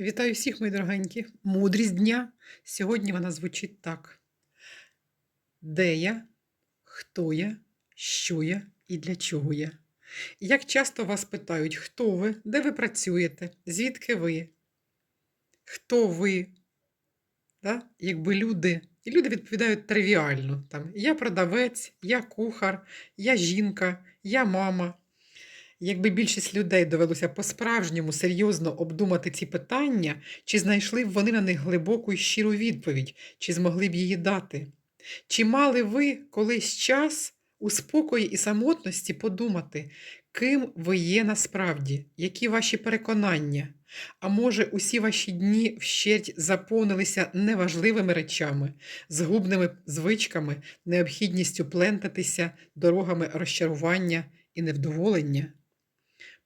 Вітаю всіх, мої дорогенькі. Мудрість дня. Сьогодні вона звучить так: Де я, хто я, що я і для чого я? Як часто вас питають, хто ви, де ви працюєте, звідки ви? Хто ви? Да? Якби люди. І люди відповідають тривіально. Там, я продавець, я кухар, я жінка, я мама. Якби більшість людей довелося по-справжньому серйозно обдумати ці питання, чи знайшли б вони на них глибоку і щиру відповідь, чи змогли б її дати? Чи мали ви колись час у спокої і самотності подумати, ким ви є насправді, які ваші переконання? А може, усі ваші дні вщерть заповнилися неважливими речами, згубними звичками, необхідністю плентатися дорогами розчарування і невдоволення?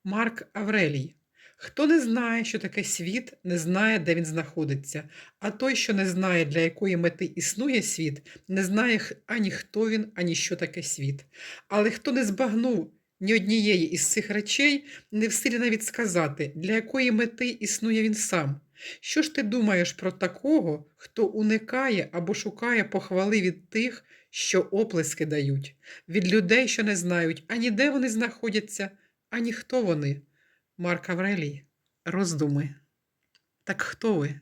Марк Аврелій. Хто не знає, що таке світ, не знає, де він знаходиться, а той, що не знає, для якої мети існує світ, не знає ані хто він, ані що таке світ. Але хто не збагнув ні однієї із цих речей, не в силі навіть сказати, для якої мети існує він сам. Що ж ти думаєш про такого, хто уникає або шукає похвали від тих, що оплески дають, від людей, що не знають ані де вони знаходяться, ані хто вони? Марк Аврелій. Роздуми. Так хто ви?